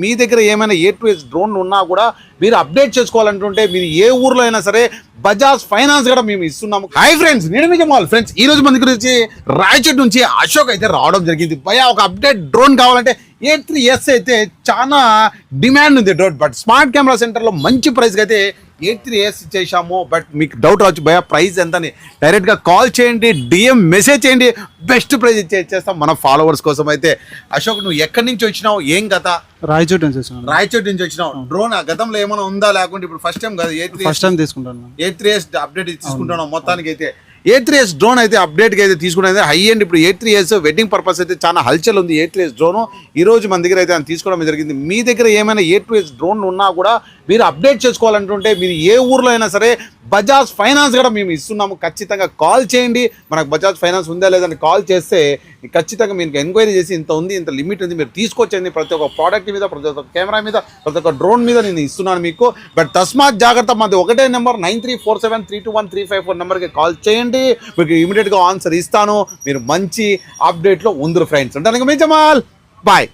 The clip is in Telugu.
మీ దగ్గర ఏమైనా ఏ టు ఎస్ డ్రోన్ ఉన్నా కూడా మీరు అప్డేట్ చేసుకోవాలంటుంటే మీరు ఏ ఊర్లో అయినా సరే బజాజ్ ఫైనాన్స్ కూడా మేము ఇస్తున్నాము. హాయ్ ఫ్రెండ్స్ నేను మీ జమాల్ ఫ్రెండ్స్ ఈ రోజు మన గురించి రాయచోట్ నుంచి అశోక్ అయితే రావడం జరిగింది. భయ ఒక అప్డేట్ డ్రోన్ కావాలంటే ఏ త్రీ ఎస్ అయితే చాలా డిమాండ్ ఉంది డ్రోన్. బట్ స్మార్ట్ కెమెరా సెంటర్లో మంచి ప్రైస్కి అయితే ఏ త్రీ ఎస్ చేశాము బట్ మీకు డౌట్ రావచ్చు భయ ప్రైస్ ఎంత అని డైరెక్ట్గా కాల్ చేయండి డిఎం మెసేజ్ చేయండి బెస్ట్ ఇచ్చే ఇచ్చేస్తాం మన ఫాలోవర్స్ కోసం అయితే. అశోక్ నువ్వు ఎక్కడి నుంచి వచ్చినావు? ఏం కథ? రాయచోటి నుంచి వచ్చినాను రాయచోటి నుంచి వచ్చినావు. డ్రోన్? ఆ గతంలో ఏమైనా ఉందా? లేకుంటే ఇప్పుడు ఫస్ట్ టైం కాదు? త్రీ ఫస్ట్ టైం తీసుకుంటాను. ఏ త్రీ ఎస్ అప్డేట్ తీసుకుంటున్నాం మొత్తానికి అయితే ఏ త్రీ ఎస్ డ్రోన్ అయితే అప్డేట్గా అయితే తీసుకునేది హై అండ్ ఇప్పుడు A three S wedding purpose అయితే చాలా హల్చల్ ఉంది ఏ త్రీ ఎస్ డ్రోన్ ఈ రోజు మన దగ్గర అయితే ఆయన తీసుకోవడం జరిగింది. మీ దగ్గర ఏమైనా ఏ టూ ఎస్ డ్రోన్ ఉన్నా కూడా మీరు అప్డేట్ చేసుకోవాలంటుంటే మీరు ఏ ఊర్లో అయినా సరే బజాజ్ ఫైనాన్స్ కూడా మేము ఇస్తున్నాము. ఖచ్చితంగా కాల్ చేయండి. మనకు బజాజ్ ఫైనాన్స్ ఉందా లేదని కాల్ చేస్తే ఖచ్చితంగా మీకు ఎంక్వైరీ చేసి ఇంత ఉంది ఇంత లిమిట్ ఉంది మీరు తీసుకొచ్చేయండి ప్రతి ఒక్క ప్రోడక్ట్ మీద ప్రతి ఒక్క కెమెరా మీద ప్రతి ఒక్క డ్రోన్ మీద నేను ఇస్తున్నాను మీకు. బట్ తస్మాత్ జాగ్రత్త మాది ఒకటే number nine three four seven three two one three five four నెంబర్కి కాల్ చేయండి. మీకు ఇమీడియట్గా ఆన్సర్ ఇస్తాను. మీరు మంచి అప్డేట్లో ఉందరు ఫ్రెండ్స్ ఉంటాను మీ జమాల్. బాయ్